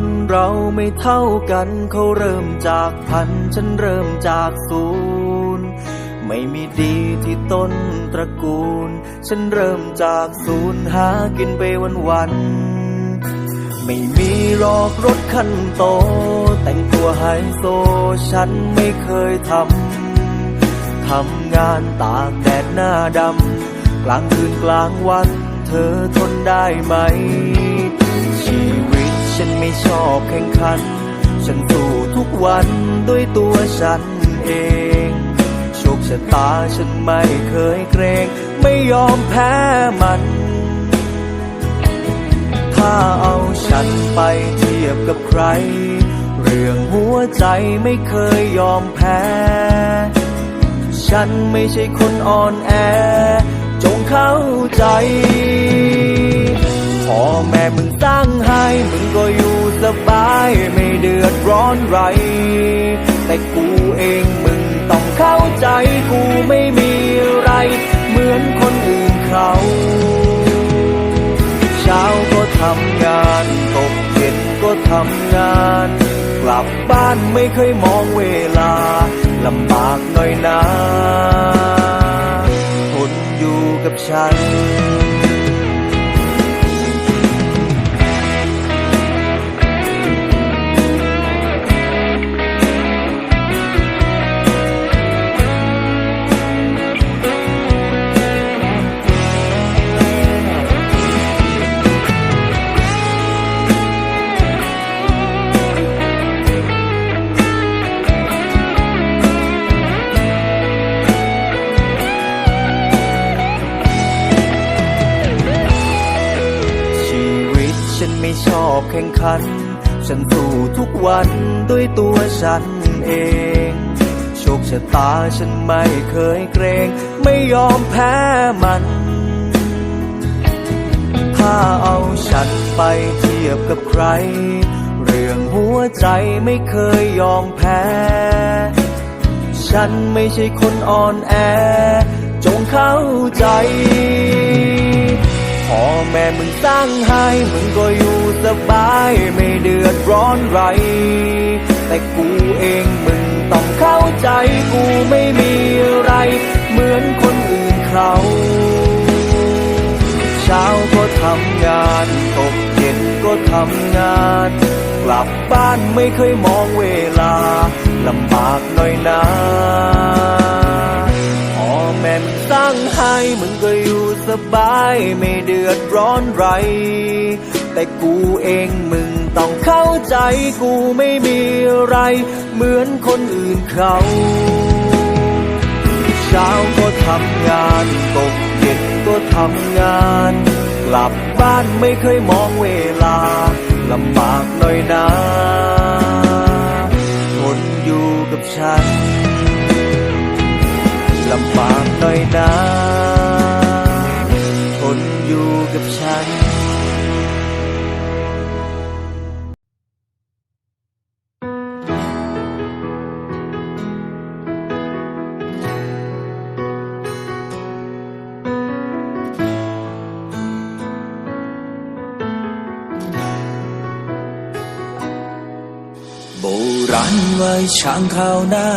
คนเราไม่เท่ากันเขาเริ่มจากพันฉันเริ่มจากศูนย์ไม่มีดีที่ต้นตระกูล ฉันเริ่มจากศูนย์หากินไปวันวันไม่มีหรอกรถคันโต แต่งตัวไฮโซฉันไม่เคยทำ ทำงานตากแดดหน้าดำ กลางคืนกลางวัน เธอทนได้ไหม ฉันไม่ชอบแข่งขัน ฉันสู้ทุกวันด้วยตัวฉันเอง โชคชะตาฉันไม่เคยเกรง ไม่ยอมแพ้มัน ถ้าเอาฉันไปเทียบกับใคร เรื่องหัวใจไม่เคยยอมแพ้ ฉันไม่ใช่คนอ่อนแอ จงเข้าใจ พ่อแม่มึงตั้างให้ มึงก็อยู่สบายไม่เดือดร้อนไร แต่กูเองมึงต้องเข้าใจกูไม่มีอะไร เหมือนคนอื่นเขาเช้าก็ทำงานตกเย็นก็ทำงาน กลับบ้านไม่เคยมองเวลาลำบากหน่อยนะทนอยู่กับฉัน อบแข่งขัน ฉันสู้ทุกวันด้วยตัวฉันเอง โชคชะตาฉันไม่เคยเกรง ไม่ยอมแพ้มัน ถ้าเอาฉันไปเทียบกับใคร เรื่องหัวใจไม่เคยยอมแพ้ ฉันไม่ใช่คนอ่อนแอ จงเข้าใจ แม่มึงสร้างให้มึงก็อยู่สบายไม่เดือดร้อนไร แต่กูเองมึงต้องเข้าใจกูไม่มีอะไร เหมือนคนอื่นเขาเช้าก็ทำงานตกเย็นก็ทำงาน กลับบ้านไม่เคยมองเวลาลำบากหน่อยนะพ่อแม่มึงสร้างให้มึงก็อยู่ สบายไม่เดือดร้อนไร แต่กูเองมึงต้องเข้าใจกูไม่มีอะไร เหมือนคนอื่นเขา เช้าก็ทำงานตกเย็นก็ทำงาน กลับบ้านไม่เคยมองเวลาลำบากหน่อยนะทนอยู่กับฉันลำบากหน่อยนะ ราณไว้ช้างข้าวหน้า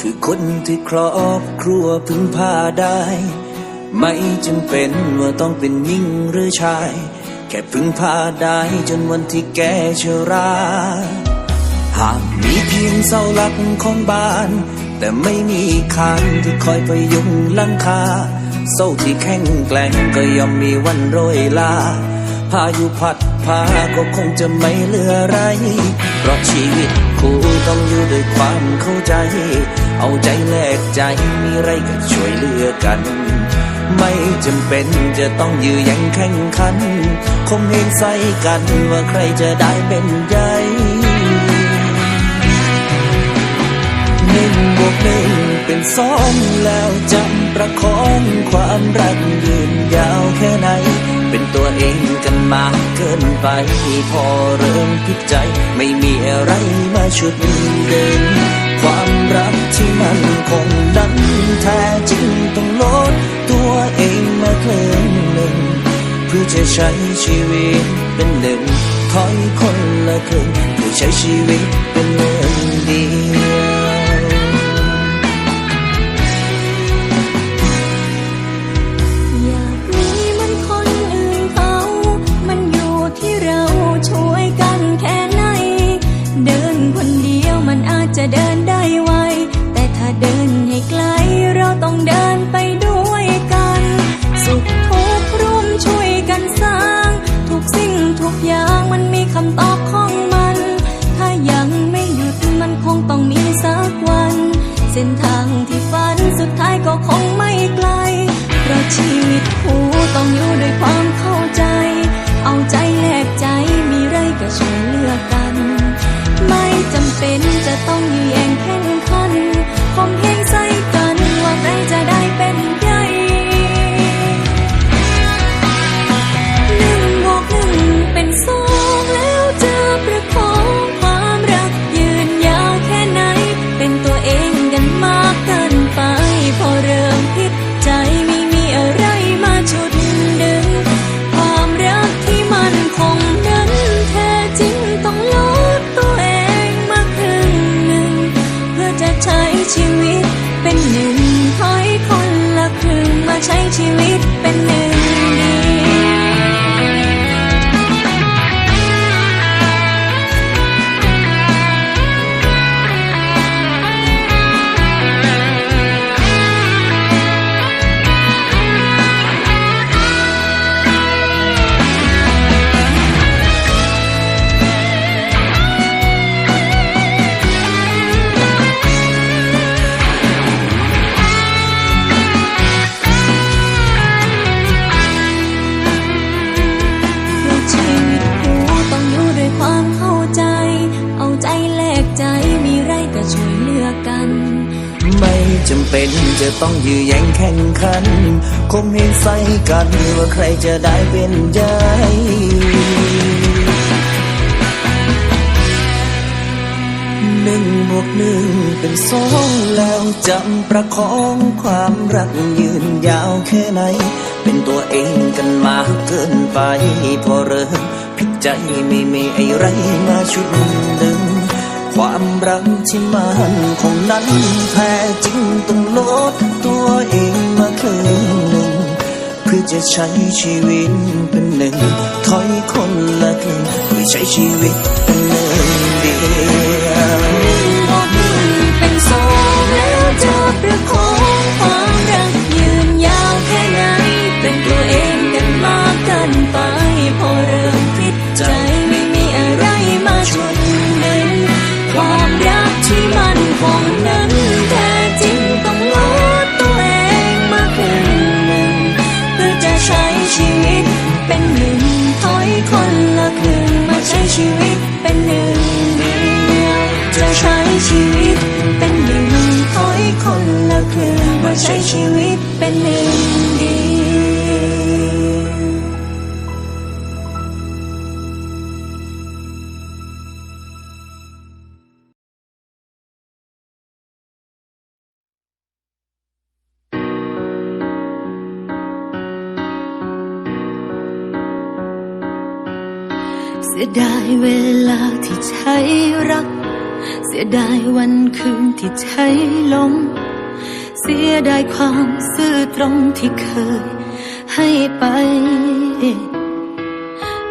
คือคนที่ครอบครัวพึ่งพาได้ ไม่จำเป็นว่าต้องเป็นหญิงหรือชาย แค่พึ่งพาได้จนวันที่แกชรา หากมีเพียงเสาหลักของบ้าน แต่ไม่มีคานที่คอยพยุงลังคา เสาที่แข็งแกร่งก็ย่อมมีวันโรยลา พายุพัดพาก็คงจะไม่เหลืออะไร เพราะชีวิตคู่ต้องอยู่ด้วยความเข้าใจ เอาใจแลกใจมีไรก็ช่วยเหลือกัน ไม่จำเป็นจะต้องยื้อแย่งแข่งขัน คงเห็นใส่กันว่าใครจะได้เป็นใหญ่หนึ่งบวกหนึ่งเป็นสองแล้วจำประคองความรักยืนยาวแค่ไหน ตัวเองกันมากเกินไป พอเริ่มผิดใจ ไม่มีอะไรมาชุดดึงความรักที่มันคงนั้นแท้จริงต้องลดตัวเองมาครึ่งหนึ่งเพื่อจะใช้ชีวิตเป็นหนึ่งถอยคนละครึ่งเพื่อใช้ชีวิตเป็นหนึ่งดี ชีวิตคู่ต้องอยู่ด้วยความเข้าใจ เอาใจแลกใจมีไรก็ช่วยเลือกกัน ไม่จำเป็นจะต้องยื้อแย่งแข่งขันคมเห็น จำเป็นจะต้องยื้อแย่งแข่งขัน คมเห็นใส่กันว่าใครจะได้เป็นใหญ่หนึ่งบวกหนึ่งเป็นสองแล้วจำประคองความรักยืนยาวแค่ไหน เป็นตัวเองกันมาเกินไป พอเริ่มผิดใจไม่มีอะไรมาชุดดึง ความรักที่มันคงนั้นแท้จริงต้องลดตัวเองมาครึ่งหนึ่ง เพื่อจะใช้ชีวิตเป็นหนึ่ง ถอยคนละครึ่งเพื่อใช้ชีวิตเป็นหนึ่งเดียวอกหนึ่งเป็นสองแล้วจะประคองความรักยืนยาวแค่ไหนเป็นตัวเองกันมากเกินไป คนละครึ่งมาใช้ชีวิตเป็นหนึ่งเดียวเสียดายเวลาที่ใช้รัก เสียดายวันคืนที่ใช้ลม เสียดายความซื่อตรงที่เคยให้ไป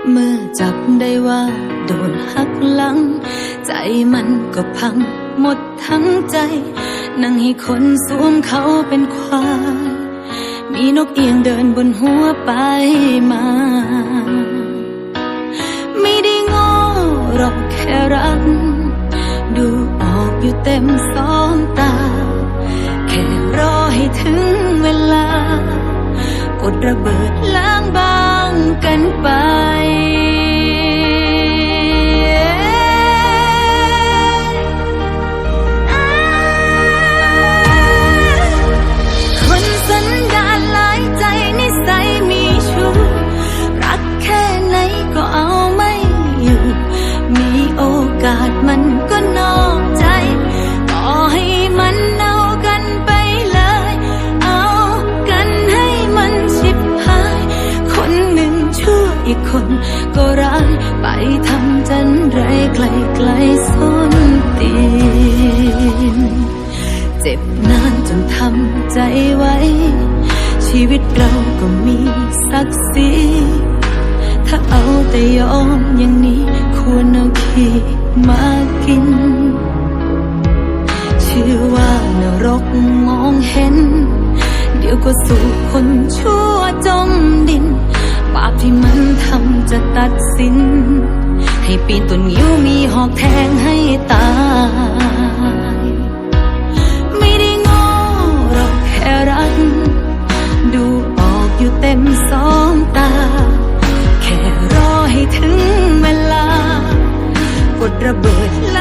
เมื่อจับได้ว่าโดนหักหลัง ใจมันก็พังหมดทั้งใจ นั่งให้คนสวมเขาเป็นควาย มีนกเอียงเดินบนหัวไปมา ไม่ได้โง่หรอกแค่รัก ดูออกอยู่เต็ม ระเบิดล้างบางกันไป เจ็บนานจนทำใจไว้ ชีวิตเราก็มีศักดิ์ศรีถ้าเอาแต่ยอมอย่างนี้ควรเอาขี้มากิน ชื่อว่านรกมองเห็น เดี๋ยวก็สู่คนชั่วจมดิน บาปที่มันทำจะตัดสิน ให้ปีนต้นยิ้วมีหอกแทงให้ตาย ดูออกอยู่เต็มสองตา แค่รอให้ถึงเวลากดระเบิดล้า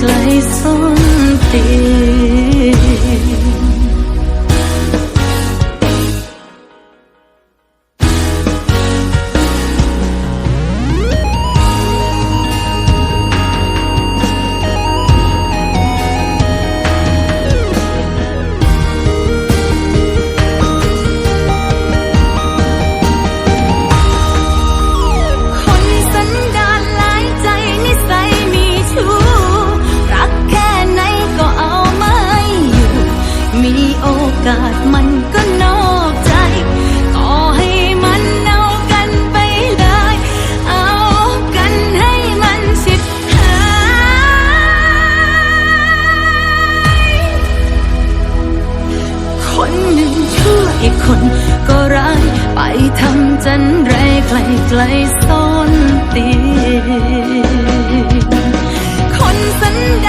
ไกลส้นตี อีกคนก็ร้ายไปทำจันไรไกลไกลซ้อนตีนคนสันด